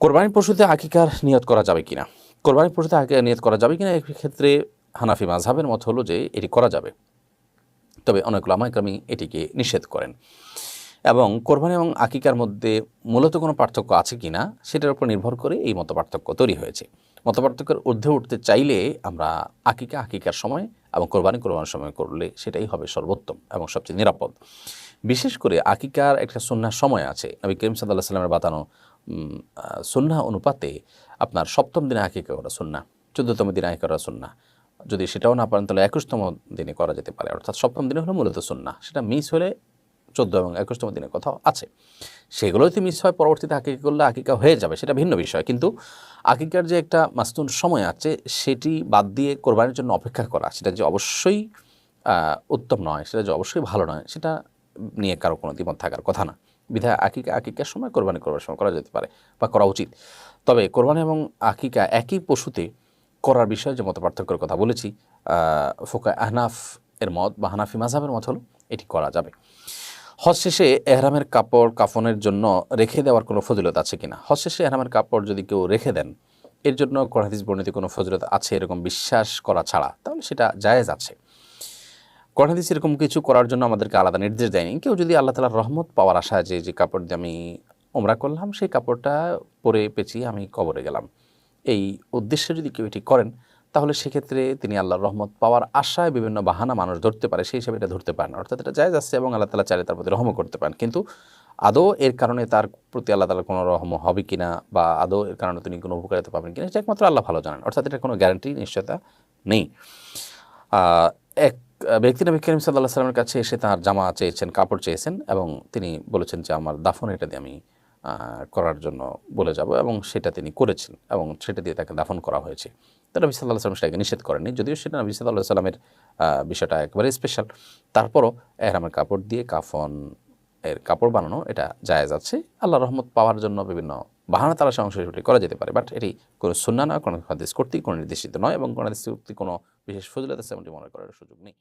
কোরবানি পশুতে আকিকার নিয়ত করা যাবে কিনা? কোরবানি পশুতে আকিকার নিয়ত করা যাবে কিনা? ক্ষেত্রে হানাফি মাঝহাবের মত হলো যে এটি করা যাবে। তবে অনেক লামাইকামি এটিকে নিষেধ করেন। এবং কোরবানি এবং আকিকার মধ্যে মূলত কোনো পার্থক্য আছে কি না সেটার উপর নির্ভর করে এই মত পার্থক্য তৈরি হয়েছে। মত পার্থক্যের ঊর্ধ্বে উঠতে চাইলে আমরা আকিকা আকিকার সময় এবং কোরবানি কোরবানির সময় করলে সেটাই হবে সর্বোত্তম এবং সবচেয়ে নিরাপদ। বিশেষ করে আকিকার একটা সন্ন্যার সময় আছে। নবী করিম সাল্লাহ সাল্লামের বাতানো সন্না অনুপাতে আপনার সপ্তম দিনে আকিকা করা সন্না, চোদ্দতম দিনে আকিকা করা সন্না। যদি সেটাও না পারেন, তাহলে একুশতম দিনে করা যেতে পারে। অর্থাৎ সপ্তম দিনে হলো মূলত সন্না। সেটা মিস হলে চোদ্দ এবং একুশতম দিনের কথা আছে। সেগুলো যদি মিস হয়, পরবর্তীতে আকিকা করলে আকিকা হয়ে যাবে, সেটা ভিন্ন বিষয়। কিন্তু আকিকার যে একটা মাস্তুন সময় আছে, সেটি বাদ দিয়ে কোরবানির জন্য অপেক্ষা করা, সেটা যে অবশ্যই উত্তম নয়, সেটা যে অবশ্যই ভালো নয়, সেটা নিয়ে কারও কোনো দ্বিমত থাকার কথা না। বিধায় আকিকা, আকিকার সময় কোরবানি করবার সময় করা যেতে পারে বা করা উচিত। তবে কোরবানি এবং আকিকা একই পশুতে করার বিষয়ে যে মত পার্থক্যের কথা বলেছি ফোকা আহনাফ এর মত বা হানাফি মাঝাবের মত হলো এটি করা যাবে। হজ শেষে এহরামের কাপড় কাফনের জন্য রেখে দেওয়ার কোনো ফজিলত আছে কিনা? হজ শেষে এহরামের কাপড় যদি কেউ রেখে দেন, এর জন্য কোরআনিস বর্ণিত কোনো ফজিলত আছে এরকম বিশ্বাস করা ছাড়া? তাহলে সেটা জায়েজ আছে। কোরআনিস সেরকম কিছু করার জন্য আমাদেরকে আলাদা নির্দেশ দেয়নি। কেউ যদি আল্লাহ তালার রহমত পাওয়ার আশায় যে যে কাপড় দিয়ে আমি ওমরা করলাম, সেই কাপড়টা পরে পেঁচিয়ে আমি কবরে গেলাম। এই উদ্দেশ্যে যদি কেউ এটি করেন, তাহলে সেক্ষেত্রে তিনি আল্লাহর রহমত পাওয়ার আশায় বিভিন্ন বাহানা মানুষ ধরতে পারে, সেই হিসাবে এটা ধরতে পারেন। অর্থাৎ এটা জায়জ আসছে এবং আল্লাহ তালা চাইলে তার প্রতি রহম করতে পারেন। কিন্তু আদৌ এর কারণে তার প্রতি আল্লাহ তালার কোনো রহম হবে কিনা বা আদৌ এর কারণে তিনি কোনো উপকারিতা পাবেন কিনা, সেটা একমাত্র আল্লাহ ভালো জানেন। অর্থাৎ এটা কোনো গ্যারান্টি নিশ্চয়তা নেই। এক ব্যক্তি নবী করিম সাল্লাহ সাল্লামের কাছে এসে তার জামা চেয়েছেন, কাপড় চেয়েছেন এবং তিনি বলেছেন যে, আমার দাফন এটা দিয়ে আমি করার জন্য বলে যাব। এবং সেটা তিনি করেছেন এবং সেটা দিয়ে তাকে দাফন করা হয়েছে। তো নবী সাল্লাহ সাল্লাম সেটাকে নিষেধ করেনি যদিও সেটা নবী সাল্লাহ সাল্লামের বিষয়টা একবারে স্পেশাল তারপরও এহরামের কাপড় দিয়ে কাফন এর কাপড় বানানো এটা জায়েজ আছে। আল্লাহ রহমত পাওয়ার জন্য বিভিন্ন বাহানা তারা সংশয় করা যেতে পারে, বাট এটি কোনো সুন্না নয় কোনো হাদিস কর্তৃক কোনো নির্দেশিত নয় এবং কোনো হাদিস কর্তৃক কোনো বিশেষ ফজিলত আছে এমনটি মনে করার সুযোগ নেই।